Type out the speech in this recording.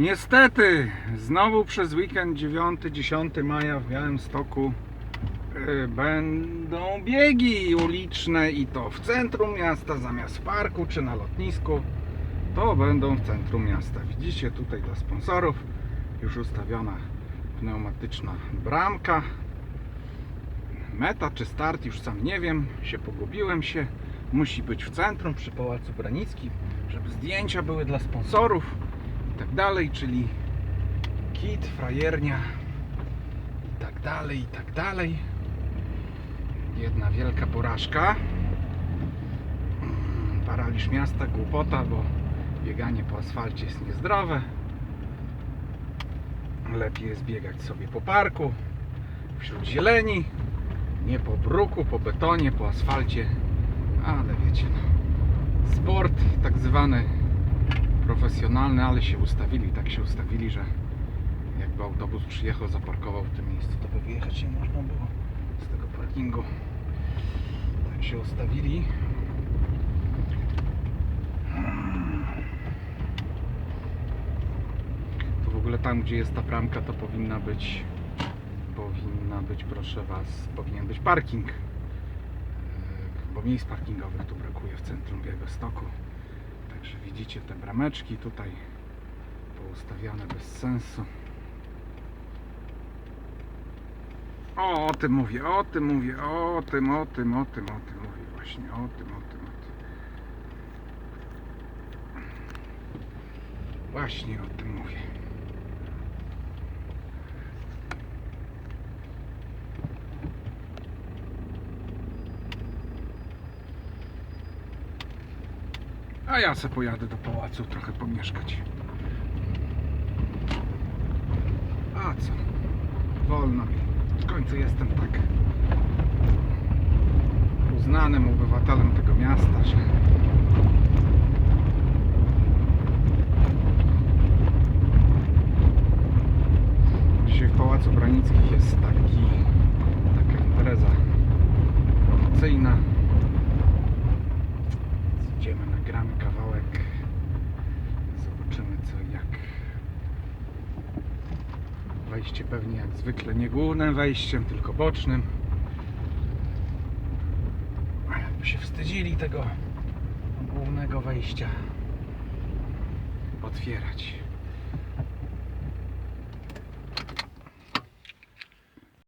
Niestety, znowu przez weekend 9-10 maja w Białymstoku y, będą biegi uliczne i to w centrum miasta zamiast w parku czy na lotnisku. To będą w centrum miasta. Widzicie tutaj dla sponsorów już ustawiona pneumatyczna bramka. Meta czy start już sam nie wiem, się pogubiłem się. Musi być w centrum przy Pałacu Branickim, żeby zdjęcia były dla sponsorów tak dalej, czyli kit, frajernia i tak dalej, i tak dalej. Jedna wielka porażka. Mm, Paraliż miasta, głupota, bo bieganie po asfalcie jest niezdrowe. Lepiej jest biegać sobie po parku, wśród zieleni, nie po bruku, po betonie, po asfalcie, ale wiecie, no, sport tak zwany profesjonalny, ale się ustawili, tak się ustawili, że jakby autobus przyjechał, zaparkował w tym miejscu, to by wyjechać nie można było z tego parkingu. Tak się ustawili. To w ogóle tam, gdzie jest ta bramka, to powinna być powinna być, proszę Was, powinien być parking. E, Bo miejsc parkingowych tu brakuje w centrum Białegostoku. Także widzicie te brameczki tutaj poustawiane bez sensu. O, o tym mówię, o tym mówię, o tym, o tym, o tym, o tym mówię właśnie, o tym, o tym, o tym. Właśnie o tym mówię. A ja se pojadę do pałacu trochę pomieszkać. A co? Wolno mi. W końcu jestem tak uznanym obywatelem tego miasta, że dzisiaj w Pałacu Branickich jest taki, taka impreza promocyjna. Idziemy, nagramy kawałek. Zobaczymy co i jak. Wejście pewnie jak zwykle nie głównym wejściem, tylko bocznym. A jakby się wstydzili tego głównego wejścia otwierać.